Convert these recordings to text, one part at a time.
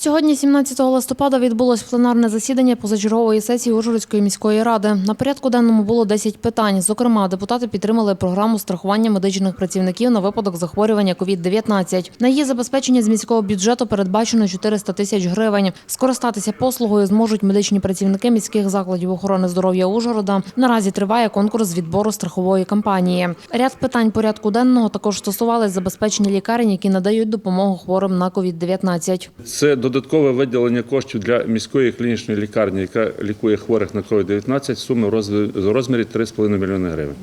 Сьогодні, 17 листопада, відбулось пленарне засідання позачергової сесії Ужгородської міської ради. На порядку денному було 10 питань. Зокрема, депутати підтримали програму страхування медичних працівників на випадок захворювання COVID-19. На її забезпечення з міського бюджету передбачено 400 тисяч гривень. Скористатися послугою зможуть медичні працівники міських закладів охорони здоров'я Ужгорода. Наразі триває конкурс з відбору страхової кампанії. Ряд питань порядку денного також стосувались забезпечення лікарень, які надають допомогу хворим на COVID-19. Це додаткове виділення коштів для міської клінічної лікарні, яка лікує хворих на COVID-19, суми в розмірі- в розмірі 3,5 мільйони гривень.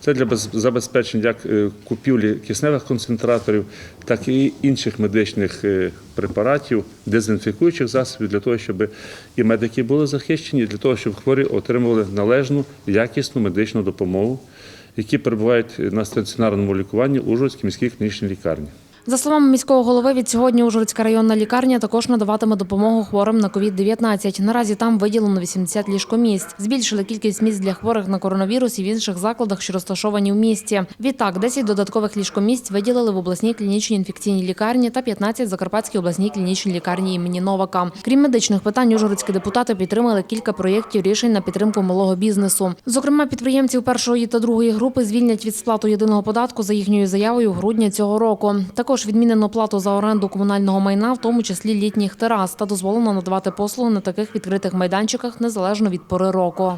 Це для без- забезпечення як е, купівлі кисневих концентраторів, так і інших медичних е, препаратів, дезінфікуючих засобів для того, щоб і медики були захищені, для того, щоб хворі отримували належну якісну медичну допомогу, які перебувають на стаціонарному лікуванні у Ужгородській міській клінічній лікарні. За словами міського голови, від сьогодні Ужгородська районна лікарня також надаватиме допомогу хворим на COVID-19. Наразі там виділено 80 ліжкомісць. Збільшили кількість місць для хворих на коронавірус і в інших закладах, що розташовані в місті. Відтак, 10 додаткових ліжкомісць виділили в обласній клінічній інфекційній лікарні та 15 в Закарпатській обласній клінічній лікарні імені Новака. Крім медичних питань, ужгородські депутати підтримали кілька проєктів рішень на підтримку малого бізнесу. Зокрема, підприємців першої та другої групи звільнять від сплату єдиного податку за їхньою заявою в грудні цього року. Також відмінено плату за оренду комунального майна, в тому числі літніх терас, та дозволено надавати послуги на таких відкритих майданчиках незалежно від пори року.